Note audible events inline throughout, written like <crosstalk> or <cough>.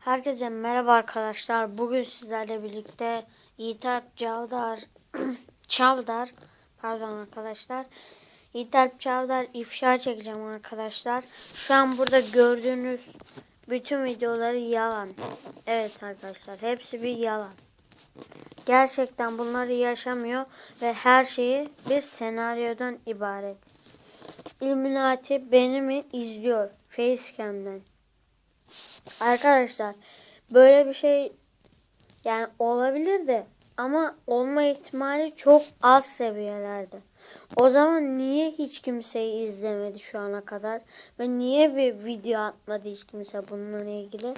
Herkese merhaba arkadaşlar. Bugün sizlerle birlikte Yiğiterp Çavdar <clears throat> Çavdar pardon arkadaşlar. Yiğiterp Çavdar ifşa çekeceğim arkadaşlar. Şu an burada gördüğünüz bütün videoları yalan. Evet arkadaşlar hepsi bir yalan. Gerçekten bunları yaşamıyor ve her şeyi bir senaryodan ibaret. Illuminati beni mi izliyor Facecam'den. Arkadaşlar böyle bir şey yani olabilir de ama olma ihtimali çok az seviyelerde. O zaman niye hiç kimseyi izlemedi şu ana kadar ve niye bir video atmadı hiç kimse bununla ilgili?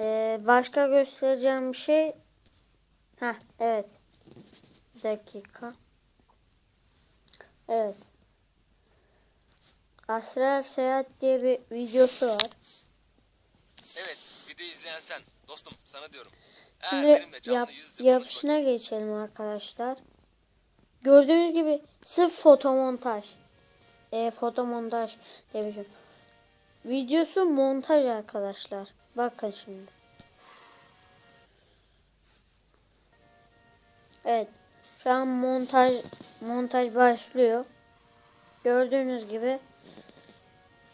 Ee, başka göstereceğim bir şey. Heh, evet. Bir dakika. Evet. Astral Seyahat diye bir videosu var. Evet, video izleyen sen. Dostum, sana diyorum. Eğer Şimdi benimle canlı yap, yüz yüze konuşmak yapışına geçelim arkadaşlar. Gördüğünüz gibi sırf fotomontaj. E, fotomontaj şey. Videosu montaj arkadaşlar. Bakın şimdi. Evet. Şu an montaj montaj başlıyor. Gördüğünüz gibi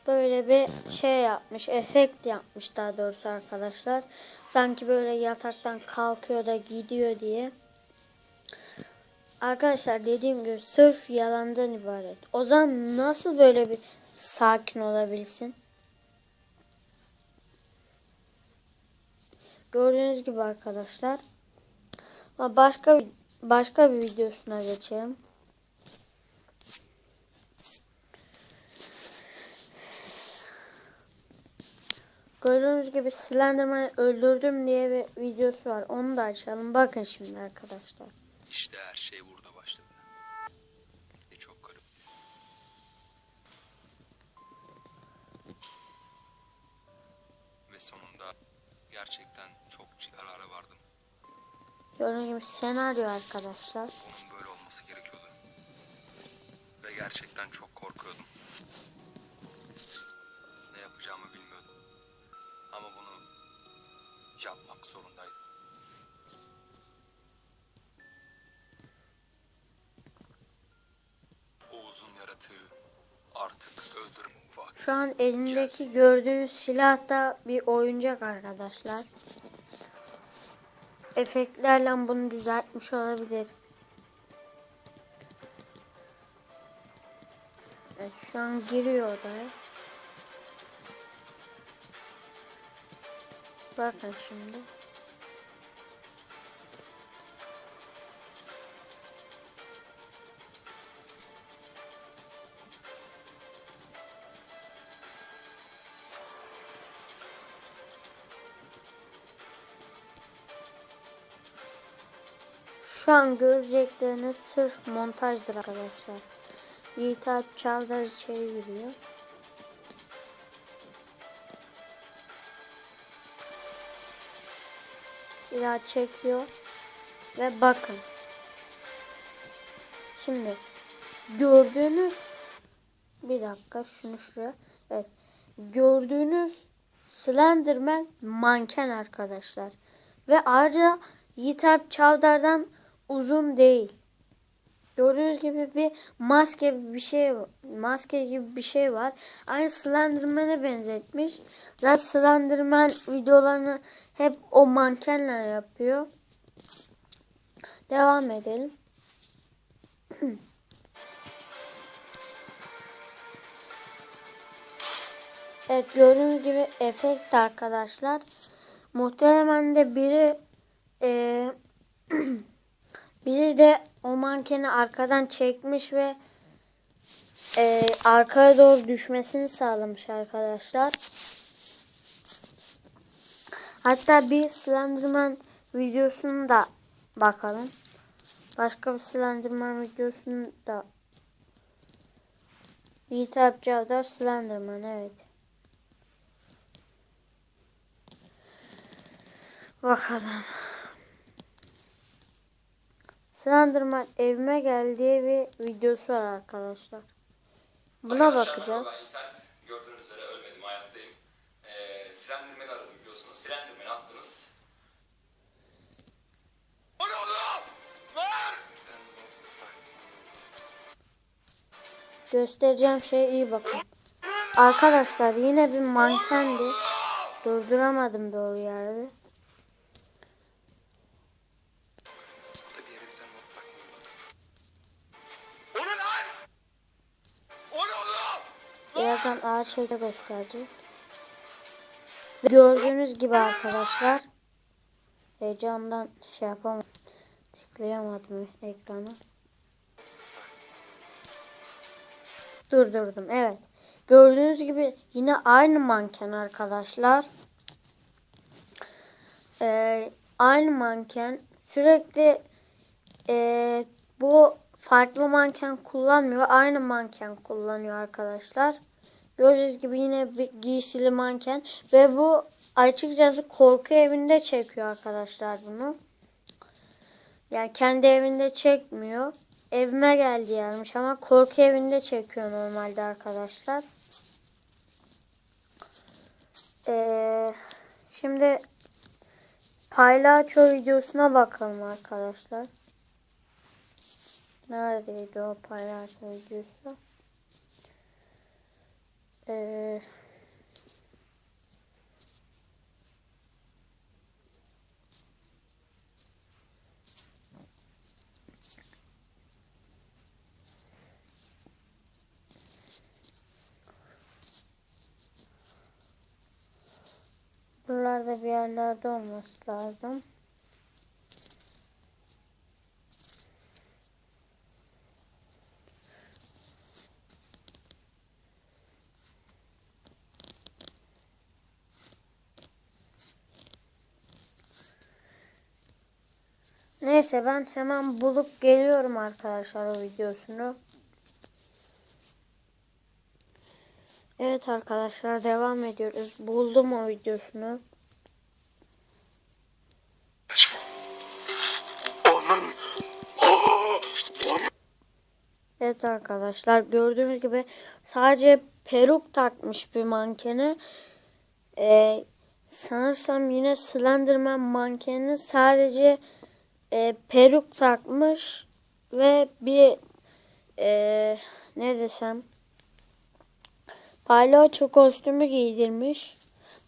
böyle bir şey yapmış, efekt yapmış daha doğrusu arkadaşlar. Sanki böyle yataktan kalkıyor da gidiyor diye. Arkadaşlar dediğim gibi sırf yalandan ibaret. O zaman nasıl böyle bir sakin olabilsin? Gördüğünüz gibi arkadaşlar. Başka başka bir videosuna geçelim. Gördüğünüz gibi Slenderman'ı öldürdüm diye bir videosu var. Onu da açalım. Bakın şimdi arkadaşlar. İşte her şey burada başladı. Ve çok garip. Ve sonunda gerçekten çok ciddi karara vardım. Gördüğünüz gibi senaryo arkadaşlar. Onun böyle olması gerekiyordu. Ve gerçekten çok korkuyordum. O uzun yaratığı artık öldürüm vakti. Şu an elindeki gördüğünüz silah da bir oyuncak arkadaşlar. Efektlerle bunu düzeltmiş olabilir. Evet, şu an giriyor odaya. Bakın şimdi. Şu an görecekleriniz sırf montajdır arkadaşlar. Yiğit Çavdar içeri giriyor. Daha çekiyor. Ve bakın. Şimdi gördüğünüz bir dakika şunu şuraya. Evet. Gördüğünüz Slenderman manken arkadaşlar. Ve ayrıca Yiğit Çavdar'dan uzun değil. Gördüğünüz gibi bir maske bir şey maske gibi bir şey var. Aynı Slenderman'e benzetmiş. Zaten Slenderman videolarını hep o mankenle yapıyor. Devam edelim. <clears throat> evet gördüğünüz gibi efekt arkadaşlar. Muhtemelen de biri eee <clears throat> Bizi de o mankeni arkadan çekmiş ve e, arkaya doğru düşmesini sağlamış arkadaşlar. Hatta bir Slenderman videosunu da bakalım. Başka bir Slenderman videosunu da Yiğit Cavdar Slenderman evet. Bakalım. Slenderman evime gel diye bir videosu var arkadaşlar. Buna arkadaşlar, bakacağız. Gördüğünüz üzere ölmedim hayattayım. Ee, Slenderman'i aradım biliyorsunuz. Slenderman'i attınız. O ne oğlum? Lan! Göstereceğim şey iyi bakın. Arkadaşlar yine bir mankendi. Durduramadım doğru yerde. Birazdan ağır şeyde gösterecek. Gördüğünüz gibi arkadaşlar. Heyecandan şey yapamadım. Tıklayamadım ekrana. Durdurdum evet. Gördüğünüz gibi yine aynı manken arkadaşlar. Ee, aynı manken sürekli ee, bu farklı manken kullanmıyor. Aynı manken kullanıyor arkadaşlar. Gördüğünüz gibi yine bir giysili manken ve bu açıkçası korku evinde çekiyor arkadaşlar bunu. Yani kendi evinde çekmiyor. Evime geldi yazmış ama korku evinde çekiyor normalde arkadaşlar. Ee, şimdi paylaço videosuna bakalım arkadaşlar. Neredeydi o paylaşma videosu? Buralarda bir yerlerde olması lazım. Neyse ben hemen bulup geliyorum arkadaşlar o videosunu. Evet arkadaşlar devam ediyoruz. Buldum o videosunu. Onun. Evet arkadaşlar gördüğünüz gibi sadece peruk takmış bir mankene. Ee, sanırsam yine Slenderman mankeni sadece e, peruk takmış ve bir e, ne desem palyaço kostümü giydirmiş.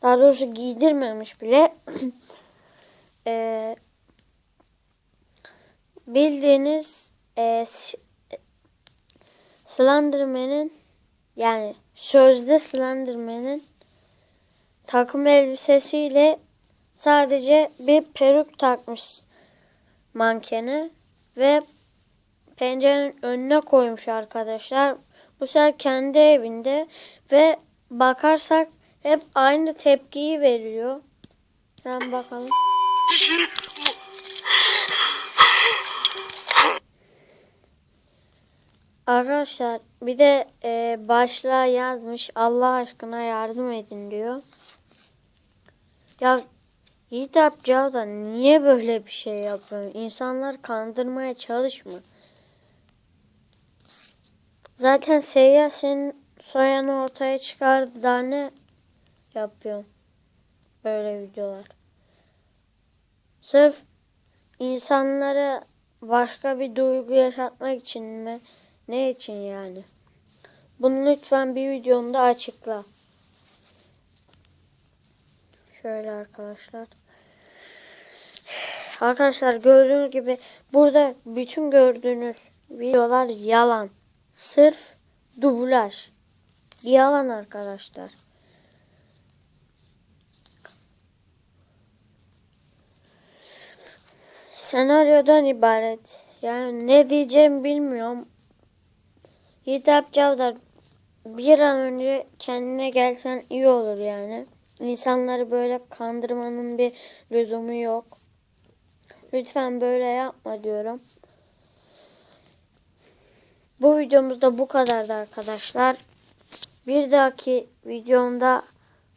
Daha doğrusu giydirmemiş bile. <clears throat> e, bildiğiniz e, Slenderman'in yani sözde Slenderman'in takım elbisesiyle sadece bir peruk takmış mankeni ve pencerenin önüne koymuş arkadaşlar. Bu sefer kendi evinde ve bakarsak hep aynı tepkiyi veriyor. Hemen bakalım. Arkadaşlar bir de e, başlığa yazmış Allah aşkına yardım edin diyor. Ya Yiğit da niye böyle bir şey yapıyor? İnsanları kandırmaya çalışma. Zaten Seyyah senin soyanı ortaya çıkardı daha ne yapıyorsun? Böyle videolar. Sırf insanlara başka bir duygu yaşatmak için mi? Ne için yani? Bunu lütfen bir videomda açıkla. Şöyle arkadaşlar. Arkadaşlar gördüğünüz gibi burada bütün gördüğünüz videolar yalan. Sırf dublaj. Yalan arkadaşlar. Senaryodan ibaret. Yani ne diyeceğimi bilmiyorum. Hitap Cavdar bir an önce kendine gelsen iyi olur yani. İnsanları böyle kandırmanın bir lüzumu yok. Lütfen böyle yapma diyorum. Bu videomuzda bu kadardı arkadaşlar. Bir dahaki videomda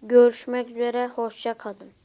görüşmek üzere. Hoşça kalın.